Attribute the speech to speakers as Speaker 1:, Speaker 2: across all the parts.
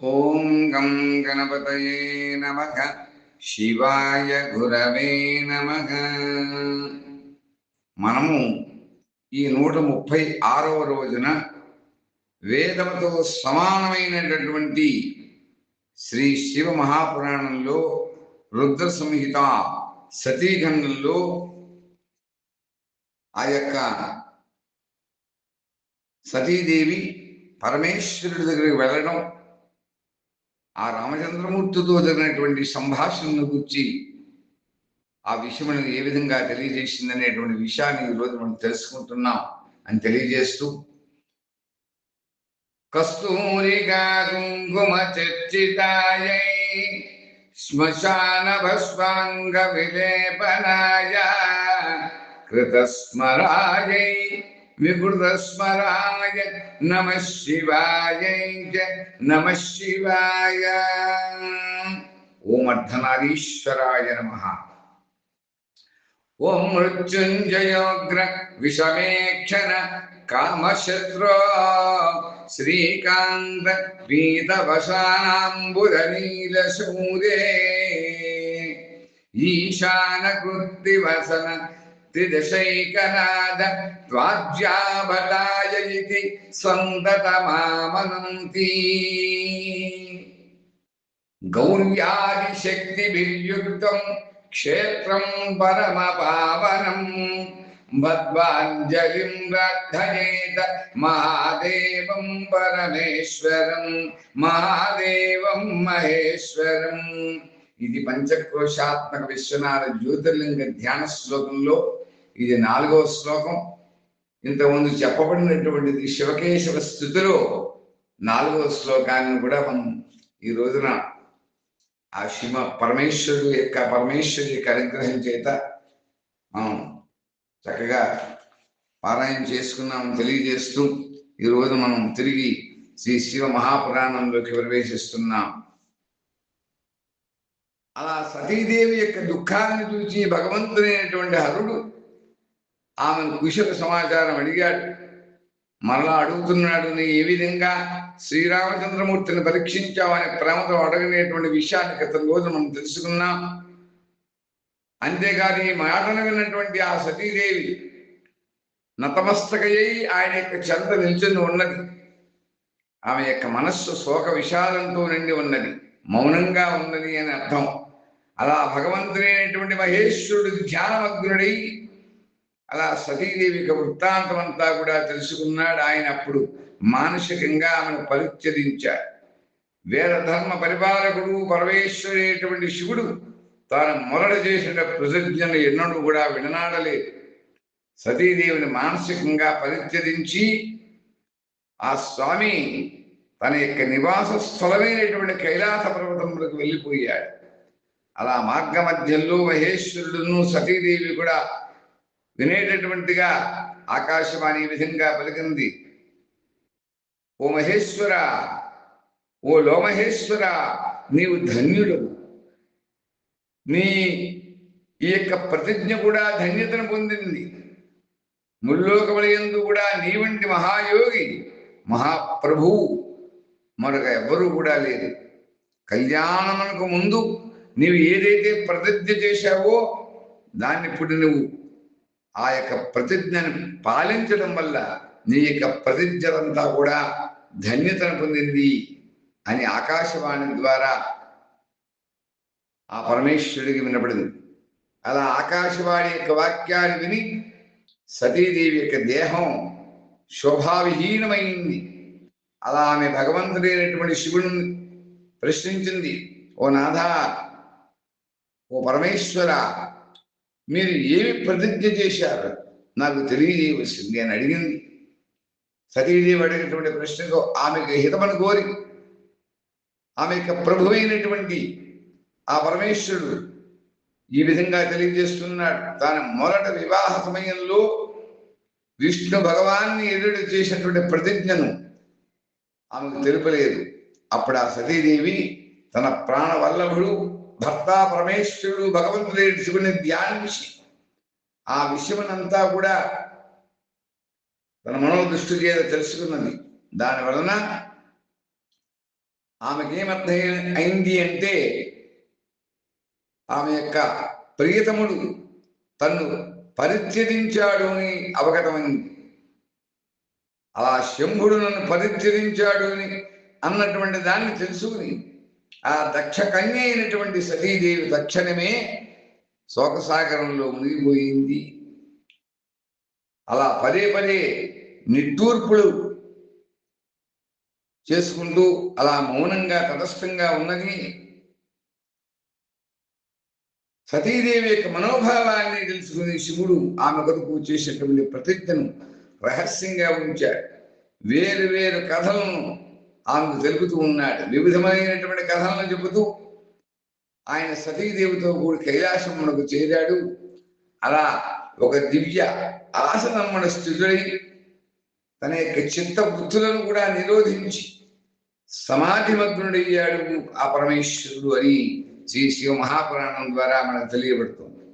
Speaker 1: ఓం గం గణపతయే నమ. శివాయ గురవే నమ. మనము ఈ నూట ముప్పై ఆరవ రోజున వేదముతో సమానమైనటువంటి శ్రీ శివ మహాపురాణంలో రుద్ర సంహిత సతీఖండంలో ఆ యొక్క సతీదేవి పరమేశ్వరుడి దగ్గరికి వెళ్ళడం ఆ రామచంద్రమూర్తితో జరిగినటువంటి సంభాషణను గురించి ఆ విషయం ఏ విధంగా తెలియజేసిందనేటువంటి విషయాన్ని ఈరోజు మనం తెలుసుకుంటున్నాం అని తెలియజేస్తూ కస్తూరిగా కుంకుమ చర్చితాయై శ్మశాన భస్వాంగ విలేపనాయ కృతస్మరాయై వికృతస్మరాయ నమ శివాయ నమ శివాయ ఓం అర్ధనారీశ్వరాయ నమ ఓం మృత్యుంజయోగ్ర విషమేక్షణ కామశత్రో శ్రీకాంత పీతవసానాంబుద నీలశూరే ఈశాన కృత్తివసన త్రిదశైకనాద త్వాజ్యాబలాయ ఇతి సంతతమామనంతి గౌర్యాది శక్తిభిర్యుక్తం క్షేత్రం పరమ పావనం బద్వాంజలిం ప్రార్థయేత మహాదేవం పరమేశ్వరం మహాదేవం మహేశ్వరం ఇది పంచక్రోశాత్మక విశ్వనాథ జ్యోతిర్లింగ ధ్యాన శ్లోకంలో ఇది నాలుగవ శ్లోకం. ఇంతకుముందు చెప్పబడినటువంటిది శివకేశవ స్థుతిలో నాలుగవ శ్లోకాన్ని కూడా మనం ఈ రోజున ఆ శివ పరమేశ్వరుడు యొక్క పరమేశ్వరు యొక్క అనుగ్రహం చేత మనం చక్కగా పారాయణ చేసుకున్నామని తెలియజేస్తూ ఈ రోజు మనం తిరిగి శ్రీ శివ మహాపురాణంలోకి ప్రవేశిస్తున్నాం. అలా సతీదేవి యొక్క దుఃఖాన్ని చూచి భగవంతుడైనటువంటి హరుడు ఆమెను కుశల సమాచారం అడిగాడు. మరలా అడుగుతున్నాడు నీ ఏ విధంగా శ్రీరామచంద్రమూర్తిని పరీక్షించావనే ప్రేమతో అడగనేటువంటి విషయాన్ని క్రితం రోజు మనం తెలుసుకున్నాం. అంతేకాని మాటను విన్నటువంటి ఆ సతీదేవి నతమస్తకయ్యి ఆయన యొక్క చెంత నిల్చుని ఉన్నది. ఆమె యొక్క మనస్సు శోక విషాదంతో నిండి ఉన్నది. మౌనంగా ఉన్నది అని అర్థం. అలా భగవంతుడైనటువంటి మహేశ్వరుడు ధ్యానమగ్నుడై అలా సతీదేవి యొక్క వృత్తాంతం అంతా కూడా తెలుసుకున్నాడు ఆయన అప్పుడు. మానసికంగా ఆమెను పరిత్యజించాడు. వేద ధర్మ పరిపాలకుడు పరమేశ్వరైనటువంటి శివుడు తాను మొరడ చేసిన కృతజ్ఞను ఎన్నడూ కూడా విననాడలేదు సతీదేవిని మానసికంగా పరిత్యజించి ఆ స్వామి తన యొక్క నివాస స్థలమైనటువంటి కైలాస పర్వతములకు వెళ్ళిపోయాడు. అలా మార్గ మధ్యంలో మహేశ్వరుడును సతీదేవి కూడా వినేటటువంటిగా ఆకాశవాణి విధంగా పలికింది. ఓ మహేశ్వర ఓ లోమహేశ్వర నీవు ధన్యుడు నీ ఈ యొక్క ప్రతిజ్ఞ కూడా ధన్యతను పొందింది. ముల్లోకములందు కూడా నీ వంటి మహాయోగి మహాప్రభువు మరొక ఎవ్వరూ కూడా లేదు కళ్యాణమునకు ముందు నీవు ఏదైతే ప్రతిజ్ఞ చేశావో దాన్ని ఇప్పుడు నువ్వు ఆ యొక్క ప్రతిజ్ఞను పాలించడం వల్ల నీ యొక్క ప్రతిజ్ఞలంతా కూడా ధన్యతను పొందింది అని ఆకాశవాణి ద్వారా ఆ పరమేశ్వరుడికి వినపడింది. అలా ఆకాశవాణి యొక్క వాక్యాన్ని విని సతీదేవి యొక్క దేహం శోభావిహీనమైంది. అలా ఆమె భగవంతుడైనటువంటి శివుడిని ప్రశ్నించింది ఓ నాథ ఓ పరమేశ్వర మీరు ఏమి ప్రతిజ్ఞ చేశారు నాకు తెలియజేయవలసింది. అని అడిగింది. సతీదేవి అడిగినటువంటి ప్రశ్నకు ఆమెకు హితమని కోరి ఆమె యొక్క ప్రభువైనటువంటి ఆ పరమేశ్వరుడు ఈ విధంగా తెలియజేస్తున్నాడు. తాను మొదట వివాహ సమయంలో విష్ణు భగవాన్ని ఎదురు చేసినటువంటి ప్రతిజ్ఞను ఆమెకు తెలుపలేదు. అప్పుడు ఆ సతీదేవి తన ప్రాణవల్లభుడు భర్త పరమేశ్వరుడు భగవంతుడు శివుని ధ్యానించి ఆ విషయమునంతా కూడా తన మనోదృష్టి చేత తెలుసుకున్నది. దాని వలన ఆమెకేమర్థం అయింది అంటే ఆమె యొక్క ప్రియతముడు తన్ను పరిత్యజించాడు అని అవగతమైంది. అలా శంభుడు నన్ను పరిత్యజించాడు అని అన్నటువంటి దాన్ని తెలుసుకుని ఆ దక్ష కన్య అయినటువంటి సతీదేవి తక్షణమే శోకసాగరంలో మునిగిపోయింది. అలా పదే పదే నిట్టూర్పులు చేసుకుంటూ అలా మౌనంగా తటస్థంగా ఉన్నది. సతీదేవి యొక్క మనోభావాన్ని తెలుసుకుని శివుడు ఆమె కొరకు చేసేటువంటి ప్రతిజ్ఞను రహస్యంగా ఉంచాడు. వేరు వేరు కథలను ఆమెకు తెలుపుతూ ఉన్నాడు. వివిధమైనటువంటి కథలను చెబుతూ ఆయన సతీదేవితో కూడి కైలాసమునకు చేరాడు. అలా ఒక దివ్య ఆసనమ్మన స్థితుడై తన యొక్క చిత్త వృత్తులను కూడా నిరోధించి సమాధి మగ్నుడయ్యాడు ఆ పరమేశ్వరుడు అని శ్రీ శివ మహాపురాణం ద్వారా మనకు తెలియబడుతుంది.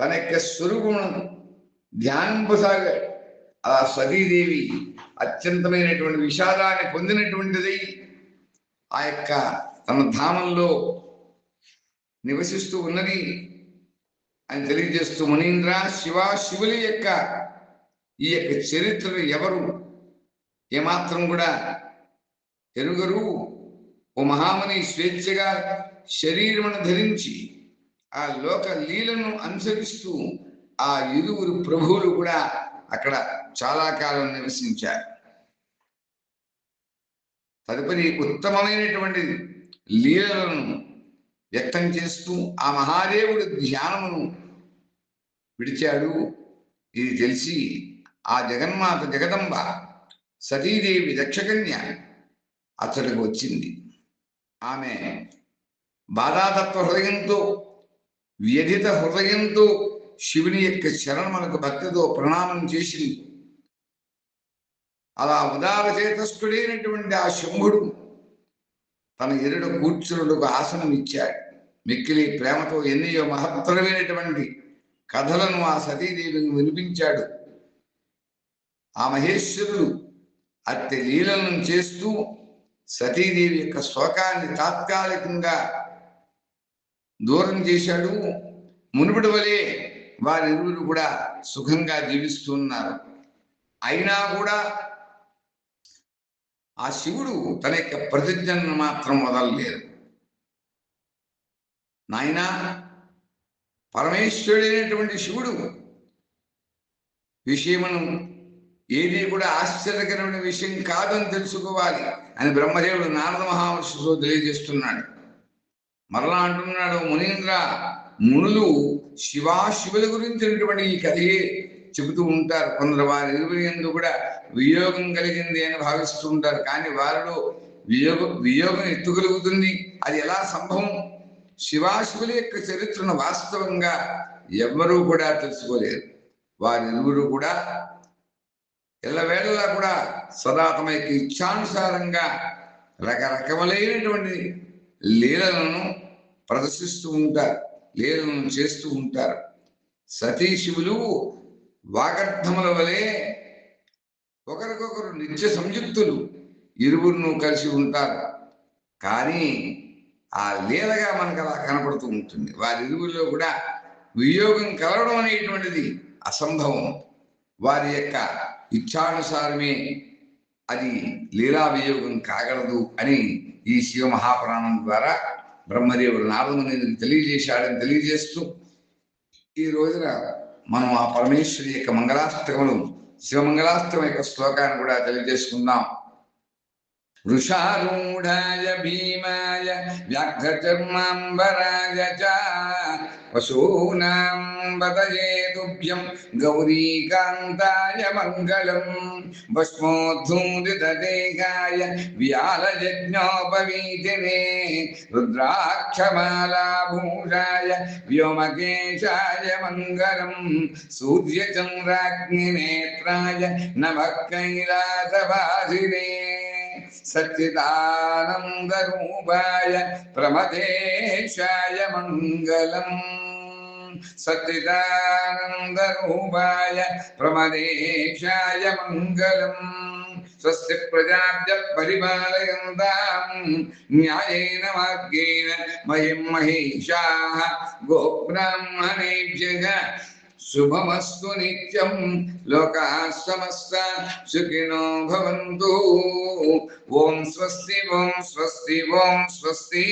Speaker 1: తన యొక్క స్వరూపమును ధ్యానింపసాగాడు. ఆ సతీదేవి అత్యంతమైనటువంటి విషాదాన్ని పొందినటువంటిది ఆ యొక్క తన ధామంలో నివసిస్తూ ఉన్నది అని తెలియజేస్తూ మునీంద్ర శివ శివులి యొక్క ఈ యొక్క చరిత్రను ఎవరు ఏమాత్రం కూడా ఎరుగరు. ఓ మహాముని స్వేచ్ఛగా శరీరమును ధరించి ఆ లోక లీలను అనుసరిస్తూ ఆ ఇరువురు ప్రభువులు కూడా అక్కడ చాలా కాలం నివసించారు. తదుపరి ఉత్తమమైనటువంటి లీలలను వ్యక్తం చేస్తూ ఆ మహాదేవుడి ధ్యానమును విడిచాడు. ఇది తెలిసి ఆ జగన్మాత జగదంబ సతీదేవి దక్షకన్య అతడికి వచ్చింది. ఆమె బాధాతత్వ హృదయంతో వ్యధిత హృదయంతో శివుని యొక్క శరణములకు భక్తితో ప్రణామం చేసింది. అలా ఉదార చేతస్థుడైనటువంటి ఆ శంభుడు తన ఎరుడు కూర్చునుడుకు ఆసనం ఇచ్చాడు. మిక్కిలి ప్రేమతో ఎన్నయో మహత్తరమైనటువంటి కథలను ఆ సతీదేవిని వినిపించాడు. ఆ మహేశ్వరుడు అత్య లీలను చేస్తూ సతీదేవి యొక్క శోకాన్ని తాత్కాలికంగా దూరం చేశాడు. మునుపటి వలె వారిరువురు కూడా సుఖంగా జీవిస్తున్నారు అయినా కూడా ఆ శివుడు తన యొక్క ప్రతిజ్ఞను మాత్రం వదలలేదు. నాయనా పరమేశ్వరుడైనటువంటి శివుడు విషయమును ఏది కూడా ఆశ్చర్యకరమైన విషయం కాదని తెలుసుకోవాలి అని బ్రహ్మదేవుడు నారద మహావర్షితో తెలియజేస్తున్నాడు. మరలా అంటున్నాడు మునీంద్ర మునులు శివాశివుల గురించినటువంటి ఈ కథయే చెబుతూ ఉంటారు. కొందరు వారి ఇరువురి ఎందు కూడా వియోగం కలిగింది అని భావిస్తూ ఉంటారు. కానీ వారిలో వియోగ వియోగం ఎత్తుగలుగుతుంది. అది ఎలా సంభవం? శివాశివుల యొక్క చరిత్రను వాస్తవంగా ఎవ్వరూ కూడా తెలుసుకోలేరు. వారి ఇరువురు కూడా ఎల్లవేళలా కూడా సదా తమ యొక్క ఇచ్ఛానుసారంగా రకరకములైనటువంటి లీలలను ప్రదర్శిస్తూ ఉంటారు. లీలలను చేస్తూ ఉంటారు. సతీ శివులు వాగర్థముల వలె ఒకరికొకరు నిత్య సంయుక్తులు ఇరువురును కలిసి ఉంటారు. కానీ ఆ లీలగా మనకు అలా కనపడుతూ ఉంటుంది. వారి ఇరువుల్లో కూడా వియోగం కలవడం అనేటువంటిది అసంభవం. వారి యొక్క ఇచ్ఛానుసారమే అది లీలా వియోగం కాగలదు అని ఈ శివ మహాపురాణం ద్వారా బ్రహ్మదేవుడు నారదముని తెలియజేశాడని తెలియజేస్తూ ఈ రోజున మనం ఆ పరమేశ్వరి యొక్క మంగళాష్టకములు శివమంగళాష్టకం యొక్క శ్లోకాన్ని కూడా తెలియజేసుకుందాం. వృషారూఢాయ భీమాయ వ్యాఘ్రచర్మాంబరాయ చ పశూనాం వదయే తుభ్యం గౌరీకాంతాయ మంగళం భస్మోద్ధూరితదేహాయ వ్యాలయజ్ఞోపవీతినే రుద్రాక్షమాలాభూషాయ వ్యోమకేశాయ మంగళం సూర్యచంద్రాగ్నినేత్రాయ నమః కైలాసవాసినే సచ్చిదానందరూపాయ ప్రమదేశాయ మంగళం. సచ్చిదానందరూపాయ ప్రమదేశాయ మంగళం. స్వస్తి ప్రజాభ్య పరిపాలయంతాం న్యాయేన మార్గేణ మహిం మహిషా. గోబ్రాహ్మణేభ్య శుభమస్తు నిత్యం లోకా సమస్త సుఖినో భవంతు. ఓం స్వస్తి ఓం స్వస్తి ఓం స్వస్తి.